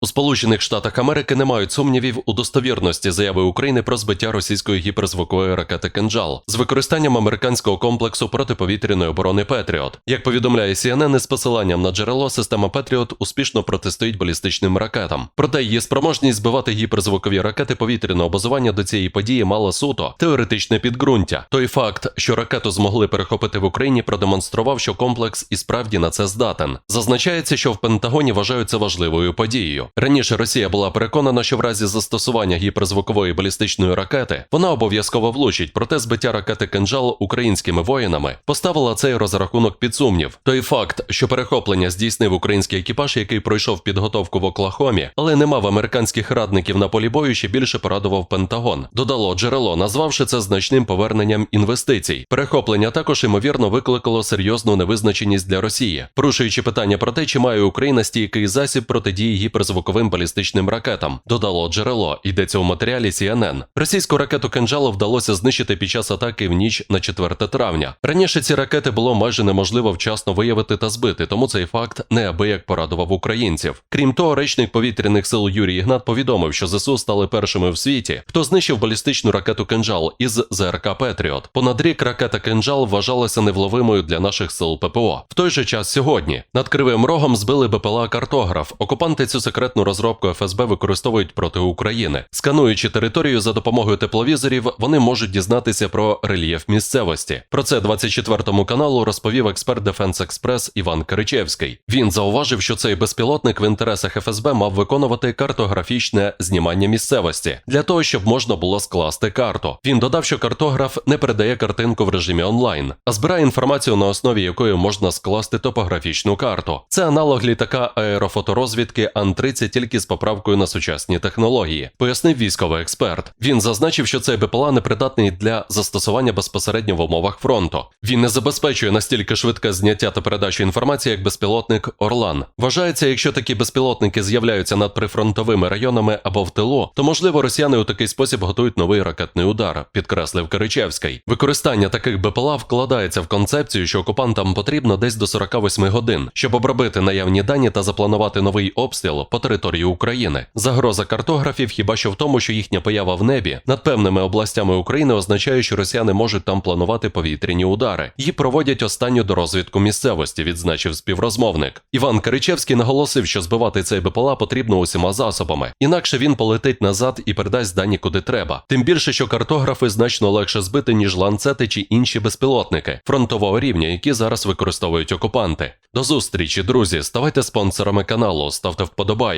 У Сполучених Штатах Америки не мають сумнівів у достовірності заяви України про збиття російської гіперзвукової ракети «Кинджал» з використанням американського комплексу протиповітряної оборони Петріот. Як повідомляє CNN, із посиланням на джерело, система Петріот успішно протистоїть балістичним ракетам. Проте її спроможність збивати гіперзвукові ракети повітряного базування до цієї події мала суто теоретичне підґрунтя. Той факт, що ракету змогли перехопити в Україні, продемонстрував, що комплекс і справді на це здатен. Зазначається, що в Пентагоні вважають важливою подією. Раніше Росія була переконана, що в разі застосування гіперзвукової балістичної ракети вона обов'язково влучить, проте збиття ракети «Кинджал» українськими воїнами поставила цей розрахунок під сумнів. Той факт, що перехоплення здійснив український екіпаж, який пройшов підготовку в Оклахомі, але не мав американських радників на полі бою, ще більше порадував Пентагон. Додало джерело, назвавши це значним поверненням інвестицій. Перехоплення також ймовірно викликало серйозну невизначеність для Росії, порушуючи питання про те, чи має Україна стійкий засіб протидії гіперзвуковим балістичним ракетам. Додало джерело, йдеться у матеріалі CNN. Російську ракету «Кинджал» вдалося знищити під час атаки в ніч на 4 травня. Раніше ці ракети було майже неможливо вчасно виявити та збити, тому цей факт неабияк порадував українців. Крім того, речник повітряних сил Юрій Ігнат повідомив, що ЗСУ стали першими в світі, хто знищив балістичну ракету «Кинджал» із ЗРК Петріот. Понад рік ракета «Кинджал» вважалася невловимою для наших сил ППО. В той же час сьогодні над Кривим Рогом збили БПЛА картограф. Окупанти цю секретну розробку ФСБ використовують проти України. Скануючи територію за допомогою тепловізорів, вони можуть дізнатися про рельєф місцевості. Про це 24-му каналу розповів експерт Defense Express Іван Киричевський. Він зауважив, що цей безпілотник в інтересах ФСБ мав виконувати картографічне знімання місцевості для того, щоб можна було скласти карту. Він додав, що картограф не передає картинку в режимі онлайн, а збирає інформацію, на основі якої можна скласти топографічну карту. Це аналог літака аерофоторозвідки Ан-30 тільки з поправкою на сучасні технології, пояснив військовий експерт. Він зазначив, що цей БПЛА непридатний для застосування безпосередньо в умовах фронту. Він не забезпечує настільки швидке зняття та передачу інформації, як безпілотник Орлан. Вважається, якщо такі безпілотники з'являються над прифронтовими районами або в тилу, то можливо росіяни у такий спосіб готують новий ракетний удар, підкреслив Киричевський. Використання таких БПЛА вкладається в концепцію, що окупантам потрібно десь до 48 годин, щоб обробити наявні дані та запланувати новий обстріл території України. Загроза картографів хіба що в тому, що їхня поява в небі над певними областями України означає, що росіяни можуть там планувати повітряні удари і проводять останню дорозвідку місцевості, відзначив співрозмовник. Іван Киричевський наголосив, що збивати цей БПЛА потрібно усіма засобами, інакше він полетить назад і передасть дані куди треба. Тим більше, що картографи значно легше збити, ніж ланцети чи інші безпілотники фронтового рівня, які зараз використовують окупанти. До зустрічі, друзі. Ставайте спонсорами каналу, ставте вподобайки,